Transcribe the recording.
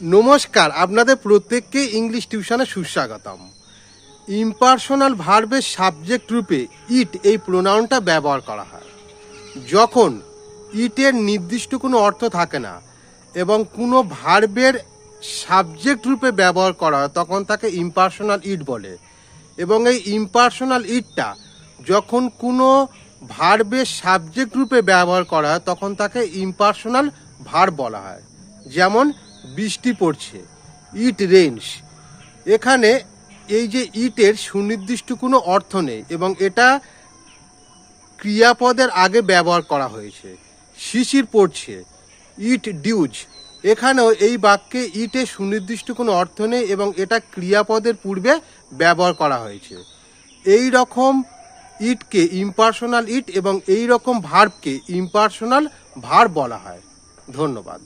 নমস্কার, আপনাদের প্রত্যেককে ইংলিশ টিউশনে সুস্বাগতম। ইম্পার্সোনাল ভার্বের সাবজেক্ট রূপে ইট এই প্রোনাউনটা ব্যবহার করা হয়। যখন ইটের নির্দিষ্ট কোনো অর্থ থাকে না এবং কোনো ভার্বের সাবজেক্ট রূপে ব্যবহার করা হয়, তখন তাকে ইম্পার্সোনাল ইট বলে। এবং এই ইম্পার্সোনাল ইটটা যখন কোনো ভার্বের সাবজেক্ট রূপে ব্যবহার করা হয়, তখন তাকে ইম্পার্সোনাল ভার্ব বলা হয়। যেমন বৃষ্টি পড়ছে। It rains. এখানে এই যে ইটের সুনির্দিষ্ট কোনো অর্থ নেই এবং এটা ক্রিয়াপদের আগে ব্যবহার করা হয়েছে। শিশির পড়ছে। It dews. এখানেও এই বাক্যে ইটে সুনির্দিষ্ট কোনো অর্থ নেই এবং এটা ক্রিয়াপদের পূর্বে ব্যবহার করা হয়েছে। এই রকম ইটকে ইম্পার্সোনাল ইট এবং এই রকম ভার্বকে ইম্পার্সোনাল ভার্ব বলা হয়। ধন্যবাদ।